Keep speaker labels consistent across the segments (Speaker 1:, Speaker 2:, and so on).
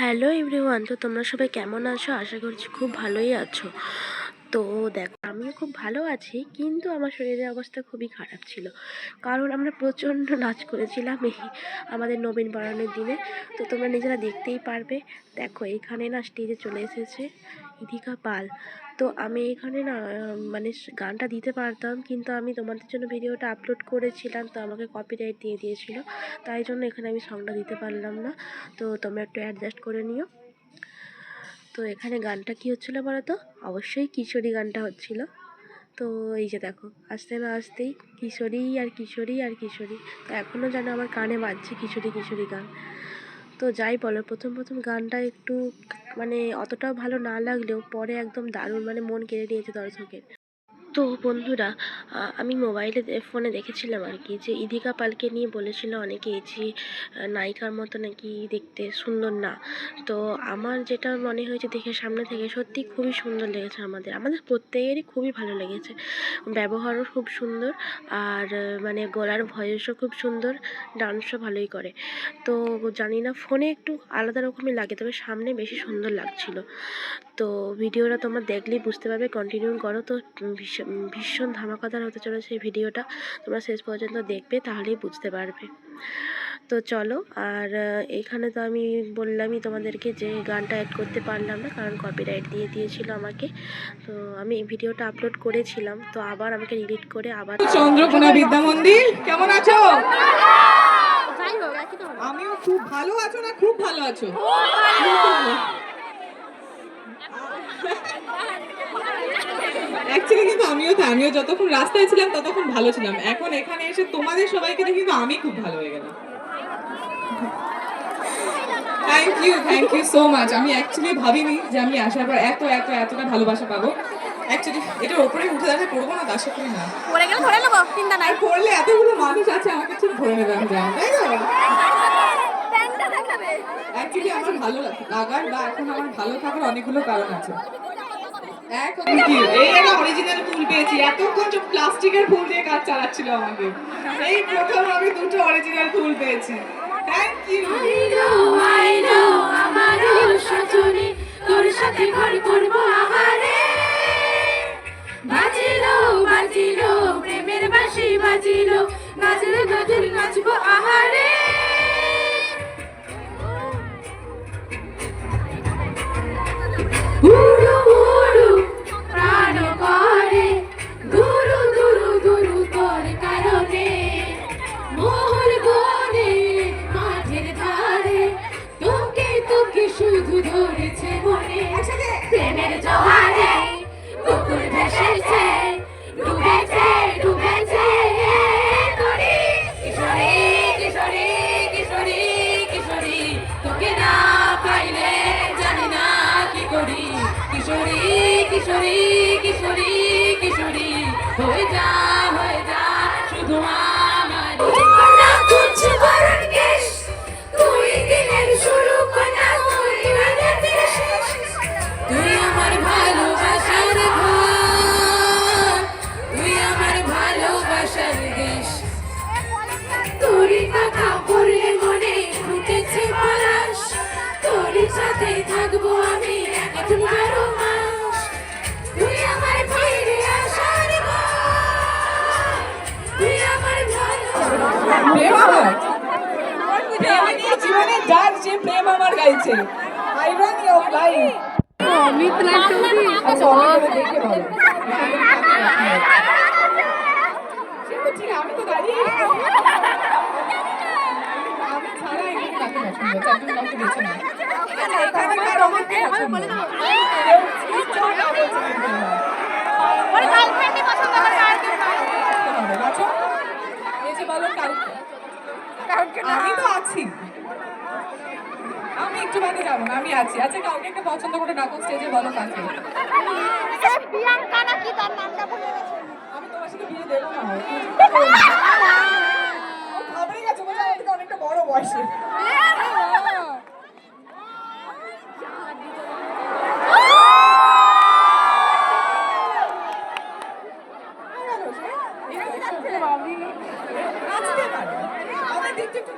Speaker 1: Hello everyone তো তোমরা সবাই কেমন আছো? আশা করছি খুব ভালোই আছো। তো দেখো, আমিও খুব ভালো আছি, কিন্তু আমার শরীরের অবস্থা খুবই খারাপ ছিল। কারণ আমরা প্রচণ্ড নাচ করেছিলাম এই আমাদের নবীন বরণের দিনে। তো তোমরা নিজেরা দেখতেই পারবে। দেখো, এখানে না স্টেজে চলে এসেছে ইধিকা পাল। তো আমি এখানে না মানে গানটা দিতে পারতাম কিন্তু আমি তোমাদের জন্য ভিডিওটা আপলোড করেছিলাম তো আমাকে কপিরাইট দিয়ে দিয়েছিল। তাই জন্য এখানে আমি সংটা দিতে পারলাম না। তো তোমরা একটু অ্যাডজাস্ট করে নিও। তো এখানে গানটা কি হচ্ছিল বলো তো অবশ্যই কিশোরী গানটা হচ্ছিল। তো এই যে দেখো, আসতে না আসতেই কিশোরী আর কিশোরী আর কিশোরী। তো এখনও যেন আমার কানে বাজছে কিশোরী কিশোরী গান। তো যাই বলো, প্রথম প্রথম গানটা একটু মানে অতটাও ভালো না লাগলেও পরে একদম দারুণ মানে মন কেড়ে নিয়েছে দর্শকের। তো বন্ধুরা আমি মোবাইলে ফোনে দেখেছিলাম আর কি যে ইদিকা পালকে নিয়ে বলেছিল অনেকে যে নায়িকার মতো নাকি দেখতে সুন্দর না। তো আমার যেটা মনে হয়েছে দেখে সামনে থেকে সত্যি খুবই সুন্দর লেগেছে আমাদের। আমাদের প্রত্যেকেরই খুবই ভালো লেগেছে। ব্যবহারও খুব সুন্দর আর মানে গলার ভয়েসও খুব সুন্দর, ডান্সও ভালোই করে। তো জানি না, ফোনে একটু আলাদা রকমই লাগে, তবে সামনে বেশি সুন্দর লাগছিল। তো ভিডিওটা তোমরা দেখলেই বুঝতে পারবে কন্টিনিউ করো। তো ভীষণ ভীষণ ধামাকাদার হতে চলেছে এই ভিডিওটা। তোমরা শেষ পর্যন্ত দেখবে তাহলেই বুঝতে পারবে। তো চলো আর এখানে তো আমি বললামই তোমাদেরকে যে গানটা অ্যাড করতে পারলাম না কারণ কপিরাইট দিয়ে দিয়েছিল আমাকে। তো আমি এই ভিডিওটা আপলোড করেছিলাম তো আবার আমাকে ডিলিট করে আবার
Speaker 2: চন্দ্রকোনা বিদ্যা মন্দির কেমন আছো? আমিও খুব ভালো আছো না খুব ভালো আছো? অ্যাকচুয়ালি কিন্তু আমিও তো আমিও যতক্ষণ রাস্তায় ছিলাম ততক্ষণ ভালো ছিলাম এখন এখানে এসে তোমাদের সবাইকে দেখে কিন্তু আমি খুব ভালো হয়ে গেলাম thank you thank you so much আমি অ্যাকচুয়ালি ভাবিনি যে আমি আসার পর এত এত এতটা ভালোবাসা পাবো অ্যাকচুয়ালি এটার উপরে উঠে দাঁড়াতে পড়ব না তার সাথে না
Speaker 3: পড়ে গেলে ধরে নেব চিন্তা নাই
Speaker 2: পড়লে এতগুলো মানুষ আছে আমাকে ঠিক ধরে নেবে আমি জানি তাই তো অ্যাকচুয়ালি আমার ভালো লাগ- লাগার বা এখন আমার ভালো থাকার অনেকগুলো কারণ আছে এই একটা অরিজিনাল ফুল পেয়েছি। এতক্ষণ সব প্লাস্টিকের ফুল দিয়ে কাজ চালাচ্ছিল আমাকে। এই প্রথম আমি দুটো অরিজিনাল ফুল পেয়েছি। থ্যাংক ইউ
Speaker 3: তোর সাথে ঘর করব আহারে বাজিলো বাজিলো প্রেমের বাঁশি বাজিলো। নাচলে নাচলে নাচবো আহারে। উড়ু আমার
Speaker 2: আইরনি অফ লাইফ আচ্ছা দেখে ঠিক আমি তো দাঁড়িয়ে আমি ছাড়া এখানে কাকে পছন্দ চারজন কাউকে বেছে না। এখানে কার আমাকে পছন্দ কেউ না।
Speaker 3: ওর গার্লফ্রেন্ডই পছন্দ করে আর কেউ
Speaker 2: যে বলো কাউকে আমি তো আছি। আমি একটু বাদে যাব না আমি আছি। আচ্ছা কাউকে একটা পছন্দ করে ডাকো স্টেজে বলো আমি তোমার সাথে বিয়ে দেবো না গেছে বোঝা আমার অনেকটা বড় বয়সে।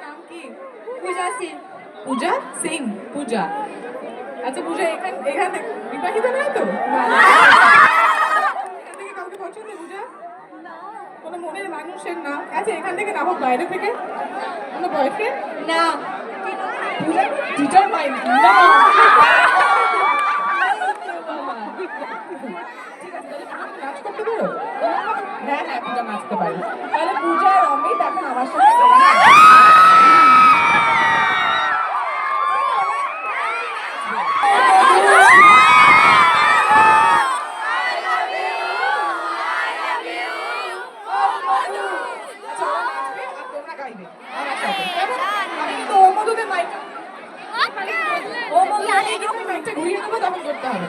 Speaker 2: নাম কি? পূজা সিং পূজা সিং পূজা। আচ্ছা পূজা এখান এখান থেকে বিবাহিত নয় তো? এখান থেকে কাউকে পছন্দ পূজা? কোনো মনের মানুষের না। আচ্ছা এখান থেকে নামো বাইরে থেকে? কোনো বয়ফ্রেন্ড না। পূজা টিচার মাইন্ড না। নাচ করতে পারো? হ্যাঁ হ্যাঁ পূজা নাচতে পারি। তাহলে পূজা আর অমিত এখন আমার সাথে আচ্ছা, ওরা নাচবে আর তোমরা গাইবে আমার সাথে। কেমন? আমি কিন্তু ওর মধ্যে মাইক ও বললে আমি যখন মাইকটা ঘুরিয়ে দেবো তখন করতে হবে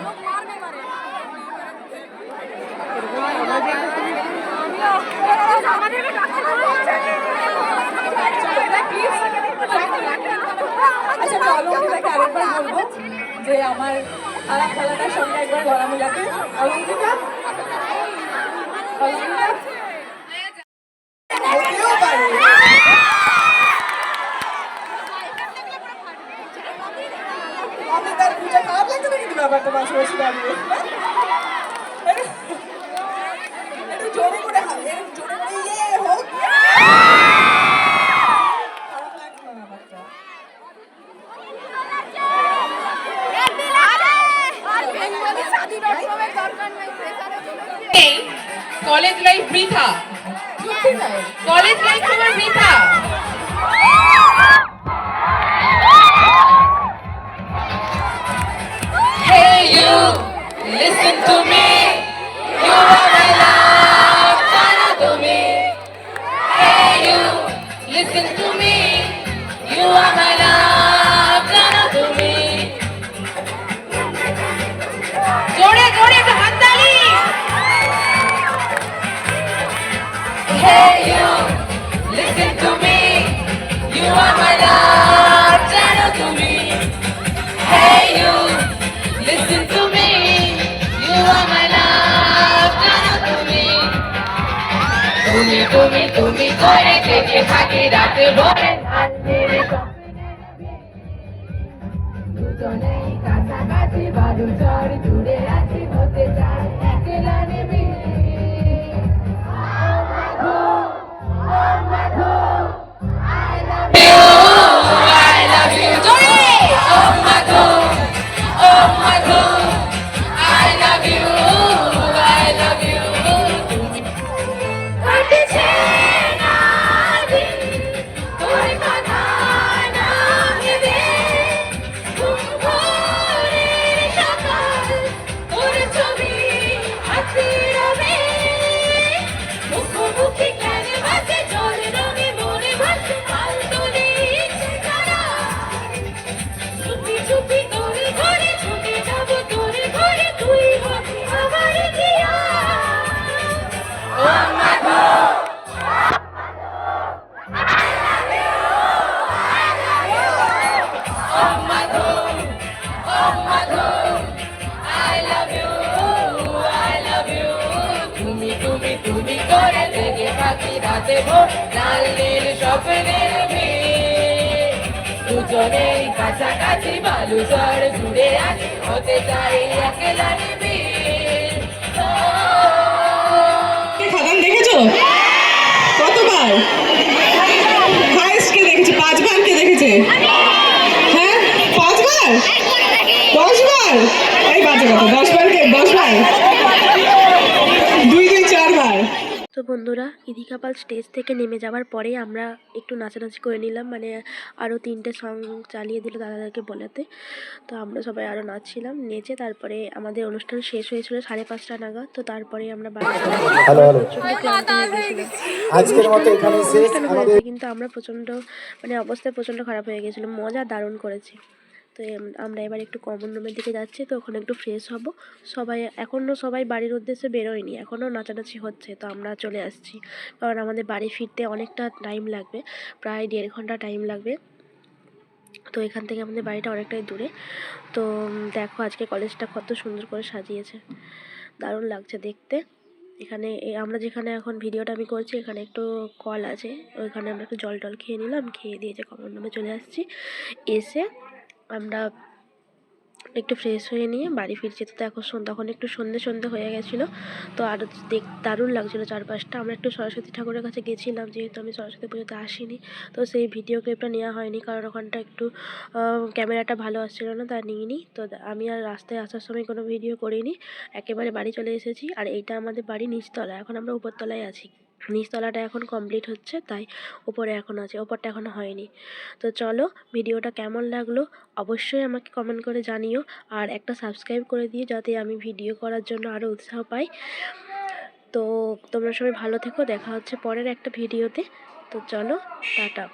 Speaker 2: আচ্ছা অলঙ্কিতাকে আরেকবার বলব যে আমার আলাপ খেলাটার সঙ্গে একবার গলা মিলাতে। আমি তার পূজা খারাপ নাকি তুমি আবার তোমার বসে দাঁড়িয়ে?
Speaker 3: কলেজ লাইফ তোমার বৃথা। তুমি তুমি করে থেকে থাকে রাতে ভরে রাতে লাল নীল স্বপ্নের ভিড়। দুজনেই কাছাকাছি বালু চর জুড়ে আছি হতে চাই একলা নিবিড়।
Speaker 2: খাদান দেখেছ? কতবার? হাইস্ট কে দেখেছে পাঁচবার কে দেখেছে? হ্যাঁ? পাঁচবার? দশবার? এই বাজে কথা দশবার কে দশবার?
Speaker 1: তো বন্ধুরা ইদিকা পাল স্টেজ থেকে নেমে যাওয়ার পরে আমরা একটু নাচানাচি করে নিলাম। মানে আরও তিনটে সং চালিয়ে দিল দাদাদেরকে বলাতে। তো আমরা সবাই আরও নাচছিলাম নেচে তারপরে আমাদের অনুষ্ঠান শেষ হয়েছিল সাড়ে পাঁচটা নাগাদ। তো তারপরে আমরা হয়ে কিন্তু আমরা প্রচণ্ড মানে অবস্থা প্রচণ্ড খারাপ হয়ে গেছিল। মজা দারুণ করেছি। তো আমরা এবার একটু কমন রুমের দিকে যাচ্ছি, তো ওখানে একটু ফ্রেশ হব। সবাই এখনও সবাই বাড়ির উদ্দেশ্যে বেরোয়নি এখনও নাচানাচি হচ্ছে, তো আমরা চলে আসছি। কারণ আমাদের বাড়ি ফিরতে অনেকটা টাইম লাগবে, প্রায় দেড় ঘণ্টা টাইম লাগবে। তো এখান থেকে আমাদের বাড়িটা অনেকটাই দূরে। তো দেখো আজকে কলেজটা কত সুন্দর করে সাজিয়েছে। দারুণ লাগছে দেখতে। এখানে আমরা যেখানে এখন ভিডিওটা আমি করছি, এখানে একটু কল আছে। ওইখানে আমরা একটু জল টল খেয়ে নিলাম, খেয়ে দিয়ে যে কমন রুমে চলে আসছি। এসে আমরা একটু ফ্রেশ হয়ে নিয়ে বাড়ি ফিরছি। তো এখন তখন একটু সন্ধে সন্ধে হয়ে গেছিল। তো আরও দেখ দারুণ লাগছিল চারপাশটা। আমরা একটু সরস্বতী ঠাকুরের কাছে গেছিলাম, যেহেতু আমি সরস্বতী পুজোতে আসিনি। তো সেই ভিডিও ক্লিপটা নেওয়া হয়নি, কারণ ওখানটা একটু ক্যামেরাটা ভালো আসছিল না, তা নিইনি। তো আমি আর রাস্তায় আসার সময় কোনো ভিডিও করিনি। একেবারে বাড়ি চলে এসেছি। আর এইটা আমাদের বাড়ি নিচতলা এখন আমরা উপরতলায় আছি। নিচতলাটা এখন কমপ্লিট হচ্ছে, তাই উপরে এখন আছে, ওপরটা এখনও হয়নি। তো চলো ভিডিওটা কেমন লাগল অবশ্যই আমাকে কমেন্ট করে জানিও, আর একটা সাবস্ক্রাইব করে দিও যাতে আমি ভিডিও করার জন্য আরও উৎসাহ পাই। তো তোমরা সবাই ভালো থেকো, দেখা হচ্ছে পরের একটা ভিডিওতে। তো চলো, টাটা।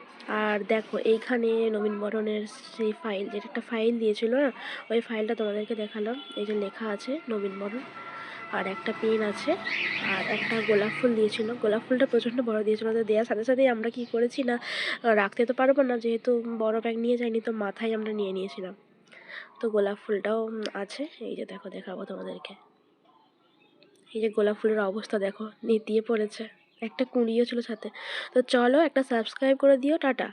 Speaker 1: আর দেখো, এইখানে নবীন বরণের সেই ফাইল যেটা একটা ফাইল দিয়েছিল না, ওই ফাইলটা তোমাদেরকে দেখালাম, এই যে লেখা আছে নবীন বরণ। আর একটা পেন আছে, আর একটা গোলাপ ফুল দিয়েছিল। গোলাপ ফুলটা প্রচণ্ড বড় দিয়েছিল, তো দেওয়ার সাথে সাথেই আমরা কি করেছি না রাখতে তো পারব না, যেহেতু বড় ব্যাগ নিয়ে যাইনি, তো মাথায় আমরা নিয়ে নিয়েছিলাম। তো গোলাপ ফুলটাও আছে। এই যে দেখো, দেখাবো তোমাদেরকে। এই যে গোলাপ ফুলের অবস্থা দেখো, নেতিয়ে পড়েছে। একটা কুঁড়িও ছিল সাথে। তো চলো একটা সাবস্ক্রাইব করে দিও, টাটা।